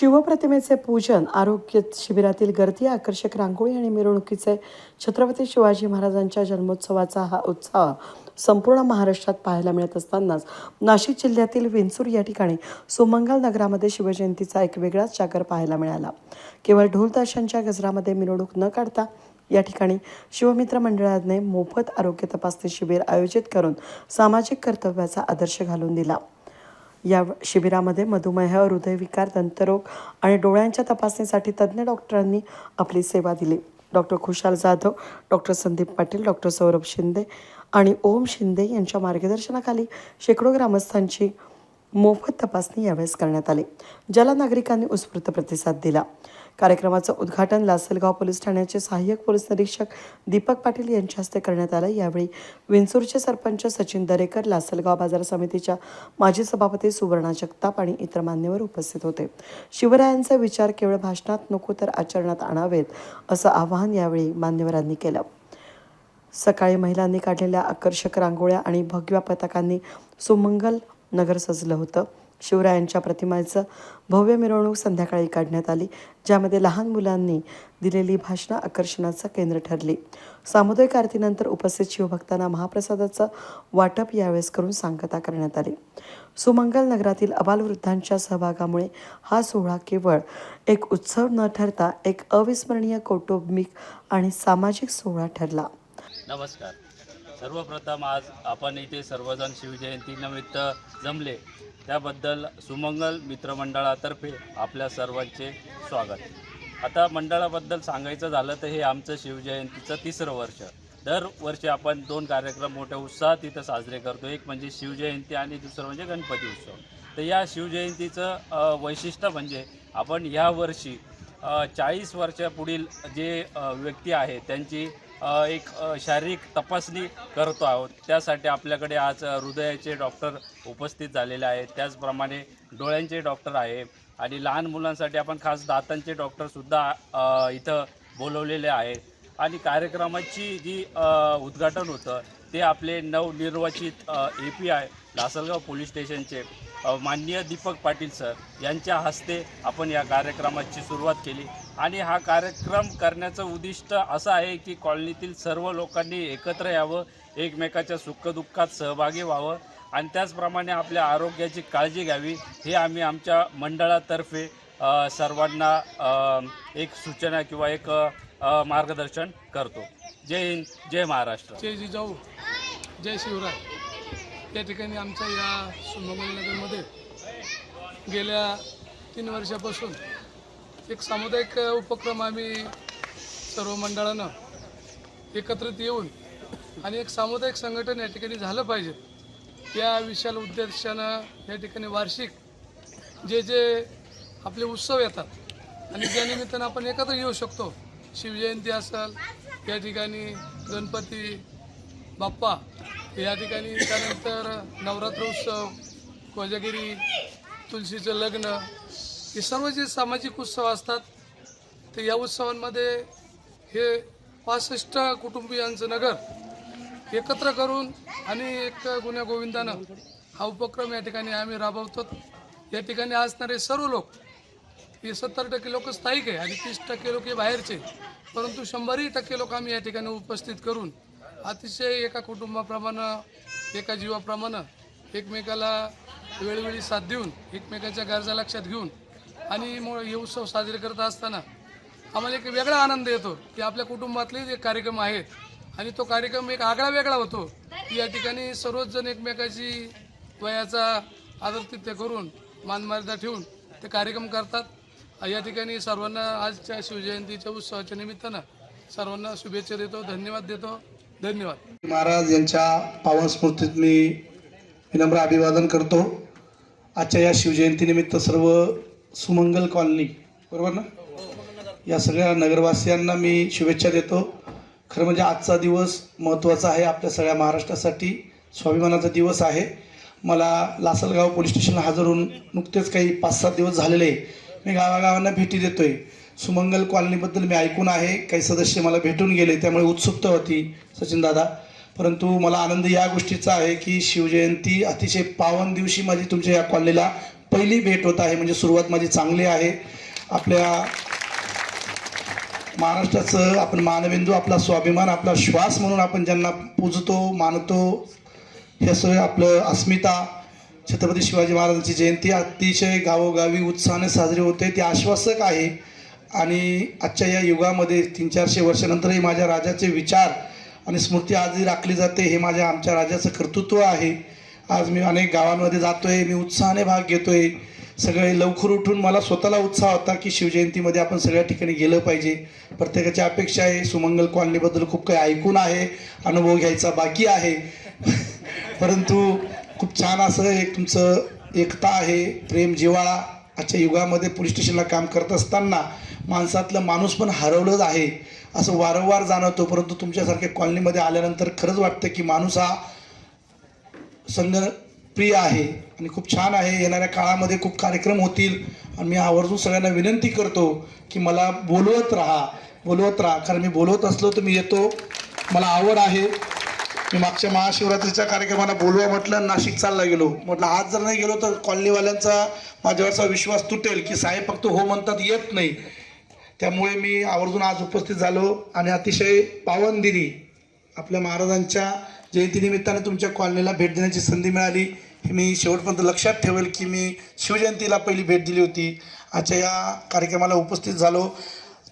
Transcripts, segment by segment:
शिवप्रतिमेचे पूजन आरोग्य शिबिरातील गर्दी आकर्षक रांगोळी आणि मिरवणुकीचे छत्रपती शिवाजी महाराजांच्या जन्मोत्सवाचा हा उत्साह संपूर्ण महाराष्ट्रात पाहायला मिळत असतानाच नाशिक जिल्ह्यातील विंचूर या ठिकाणी सुमंगल नगरामध्ये शिवजयंतीचा एक वेगळाच जागर पाहायला मिळाला. केवळ ढोलताशांच्या गजरामध्ये मिरवणूक न काढता या ठिकाणी शिवमित्र मंडळाने मोफत आरोग्य तपासणी शिबिर आयोजित करून सामाजिक कर्तव्याचा आदर्श घालून दिला. या शिबिरामध्ये मधुमेह हृदयविकार दंतरोग आणि डोळ्यांच्या तपासणीसाठी तज्ज्ञ डॉक्टरांनी आपली सेवा दिली. Doctor Khushal Jadhav doctor Sandeep Patil doctor Saurabh Shinde आणि ओम शिंदे यांच्या मार्गदर्शनाखाली शेकडो ग्रामस्थांची मोफत तपासणी यावेळेस करण्यात आली. ज्याला नागरिकांनी उत्स्फूर्त प्रतिसाद दिला. कार्यक्रमाचं उद्घाटन लासलगाव पोलीस ठाण्याचे सहाय्यक पोलीस निरीक्षक दीपक पाटील यांच्या हस्ते करण्यात आलं. यावेळी विंचूरचे सरपंच सचिन दरेकर लासलगाव बाजार समितीच्या माजी सभापती सुवर्णा जगताप आणि इतर मान्यवर उपस्थित होते. शिवरायांचे विचार केवळ भाषणात नको तर आचरणात आणावेत असं आवाहन यावेळी मान्यवरांनी केलं. सकाळी महिलांनी काढलेल्या आकर्षक रांगोळ्या आणि भगव्या पताकांनी सुमंगल नगर सजलं होतं. शिवरायांच्या प्रतिमेचं भव्य मिरवणूक संध्याकाळी काढण्यात आली ज्यामध्ये लहान मुलांनी दिलेली भाषणं आकर्षणाचं केंद्र ठरली. सामुदायिक आरतीनंतर उपस्थित शिवभक्तांना महाप्रसादाचं वाटप यावेळेस करून सांगता करण्यात आली. सुमंगल नगरातील अबालवृद्धांच्या सहभागामुळे हा सोहळा केवळ एक उत्सव न ठरता एक अविस्मरणीय कौटुंबिक आणि सामाजिक सोहळा ठरला. नमस्कार. सर्वप्रथम आज आपण इथे सर्वजण शिवजयंतीनिमित्त जमले. त्याबद्दल सुमंगल मित्रमंडळातर्फे आपल्या सर्वांचे स्वागत. आता मंडळाबद्दल सांगायचं झालं तर हे आमचं शिवजयंतीचं तिसरं वर्ष. दरवर्षी आपण दोन कार्यक्रम मोठ्या उत्साहात इथं साजरे करतो. एक म्हणजे शिवजयंती आणि दुसरं म्हणजे गणपती उत्सव. तर या शिवजयंतीचं वैशिष्ट्य म्हणजे आपण ह्या वर्षी चाळीस वर्षापुढील जे व्यक्ती आहे त्यांची एक शारीरिक तपासणी करतो आहोत. त्यासाठी आपल्याकडे आज हृदयाचे डॉक्टर उपस्थित झालेले आहेत. त्याचप्रमाणे डोळ्यांचे डॉक्टर आहे आणि लहान मुलांसाठी आपण खास दातांचे डॉक्टरसुद्धा इथं बोलवलेले आहेत. आणि कार्यक्रमाची जी उद्घाटन होतं ते आपले नवनिर्वाचित A P I Lasalgaon police स्टेशनचे. माननीय दीपक पाटील सर यांच्या हस्ते आपण या कार्यक्रमाची सुरुवात केली. आणि हा कार्यक्रम करण्याचं उद्दिष्ट असं आहे की कॉलनीतील सर्व लोकांनी एकत्र यावं एकमेकाच्या सुखदुःखात सहभागी व्हावं आणि त्याचप्रमाणे आपल्या आरोग्याची काळजी घ्यावी हे आम्ही आमच्या मंडळातर्फे सर्वांना एक सूचना किंवा एक मार्गदर्शन करतो. जय हिंद जय महाराष्ट्र. जय जिजाऊ जय शिवराय. या ठिकाणी आमच्या या सुमंगलनगरमध्ये गेल्या तीन वर्षापासून एक सामुदायिक उपक्रम आम्ही सर्व मंडळानं एकत्रित येऊन आणि एक सामुदायिक संघटन या ठिकाणी झालं पाहिजे. या विशाल उद्देशानं या ठिकाणी वार्षिक जे जे आपले उत्सव येतात आणि त्या निमित्तानं आपण एकत्र येऊ शकतो. शिवजयंती असेल या ठिकाणी गणपती बाप्पा या ठिकाणी त्यानंतर नवरात्र उत्सव कोजागिरी तुलसीचं लग्न हे सर्व जे सामाजिक उत्सव असतात ते या उत्सवांमध्ये हे पासष्ट कुटुंबियांचं नगर एकत्र करून आणि एक गुन्ह्या गोविंदानं हा उपक्रम या ठिकाणी आम्ही राबवतो. या ठिकाणी असणारे सर्व लोक हे सत्तर टक्के लोक स्थायिक आहे आणि तीस टक्के लोक हे बाहेरचे परंतु शंभरही टक्के लोक आम्ही या ठिकाणी उपस्थित करून अतिशय एका कुटुंबाप्रमाणे एका जीवाप्रमाणे एकमेकाला वेळोवेळी साथ देऊन एकमेकाच्या गरजा लक्षात घेऊन आणि मग हे उत्सव साजरे करत असताना आम्हाला एक वेगळा आनंद येतो की आपल्या कुटुंबातले जे कार्यक्रम आहेत आणि तो कार्यक्रम एक आगळा वेगळा होतो. की या ठिकाणी सर्वच जण एकमेकाची वयाचा आदरतिथ्य करून मानमर्यादा ठेवून ते कार्यक्रम करतात. या ठिकाणी सर्वांना आजच्या शिवजयंतीच्या उत्सवाच्या निमित्तानं सर्वांना शुभेच्छा देतो धन्यवाद देतो. धन्यवाद. महाराज यांच्या पावन स्मृतीत मी विनम्र अभिवादन करतो. आजच्या या शिवजयंतीनिमित्त सर्व सुमंगल कॉलनी बरोबर ना? या सगळ्या नगरवासियांना मी शुभेच्छा देतो. खरं म्हणजे आजचा दिवस महत्त्वाचा आहे आपल्या सगळ्या महाराष्ट्रासाठी. स्वाभिमानाचा दिवस आहे. मला लासलगाव पोलीस स्टेशनला हजर होऊन नुकतेच काही पाच सात दिवस झालेले आहे. मी गावागावांना भेटी देतोय. सुमंगल कॉलनीबद्दल मी ऐकून आहे. काही सदस्य मला भेटून गेले त्यामुळे उत्सुकता होती सचिनदादा परंतु मला आनंद या गोष्टीचा आहे की शिवजयंती अतिशय पावन दिवशी माझी तुमच्या या कॉलनीला पहिली भेट होत आहे. म्हणजे सुरुवात माझी चांगली आहे. आपल्या महाराष्ट्राचं आपण मानबिंदू आपला स्वाभिमान आपला श्वास म्हणून आपण ज्यांना पूजतो मानतो हे सगळं आपलं अस्मिता छत्रपती शिवाजी महाराजांची जयंती अतिशय गावोगावी उत्साहाने साजरी होते. ती आश्वासक आहे. आणि आजच्या या युगामध्ये तीन चारशे वर्षानंतरही माझ्या राजाचे विचार आणि स्मृती आजही राखली जाते हे माझ्या आमच्या राजाचं कर्तृत्व आहे. आज मी अनेक गावांमध्ये जातो आहे मी उत्साहाने भाग घेतो आहे सगळे लवकर उठून मला स्वतःला उत्साह होता की शिवजयंतीमध्ये आपण सगळ्या ठिकाणी गेलं पाहिजे. प्रत्येकाची अपेक्षा आहे सुमंगल कॉलनीबद्दल खूप काही ऐकून आहे अनुभव घ्यायचा बाकी आहे. परंतु खूप छान असं एक तुमचं एकता आहे प्रेम जिव्हाळा आजच्या युगामध्ये पोलीस स्टेशनला काम करत असताना माणसातलं माणूस पण हरवलंच आहे असं वारंवार जाणवतो. परंतु तुमच्यासारख्या कॉलनीमध्ये आल्यानंतर खरंच वाटतं की माणूस हा संघ प्रिय आहे आणि खूप छान आहे. येणाऱ्या काळामध्ये खूप कार्यक्रम होतील. आणि मी आवर्जून सगळ्यांना विनंती करतो की मला बोलवत राहा. बोलवत राहा. कारण मी बोलवत असलो तर मी येतो. मला आवड आहे. मी मागच्या महाशिवरात्रीच्या कार्यक्रमाला बोलवा म्हटलं नाशिक चालला गेलो. म्हटलं आज जर नाही गेलो तर कॉलनीवाल्यांचा माझ्यावरचा विश्वास तुटेल की साहेब फक्त हो म्हणतात येत नाही. त्यामुळे मी आवर्जून आज उपस्थित झालो आणि अतिशय पावनदिनी आपल्या महाराजांच्या जयंतीनिमित्ताने तुमच्या कॉलनीला भेट देण्याची संधी मिळाली. हे मी शेवटपर्यंत लक्षात ठेवेल की मी शिवजयंतीला पहिली भेट दिली होती. आजच्या या कार्यक्रमाला उपस्थित झालो.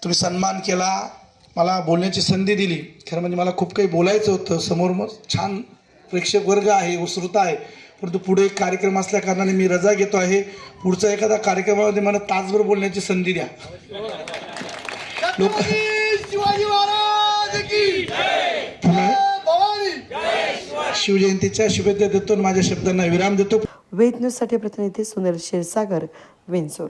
तुम्ही सन्मान केला. मला बोलण्याची संधी दिली. खरं म्हणजे मला खूप काही बोलायचं होतं. समोर मग छान प्रेक्षक वर्ग आहे उत्सृता आहे. परंतु पुढे एक कार्यक्रम असल्या कारणाने मी रजा घेतो आहे. पुढचा एखादा कार्यक्रमामध्ये मला तासभर बोलण्याची संधी द्या. लोक शिवाजी महाराज की पुन्हा भवानी! शिवजयंतीच्या शुभेच्छा देतो माझ्या शब्दांना विराम देतो. वेद न्यूजसाठी प्रतिनिधी सुनील क्षीरसागर विंचूर.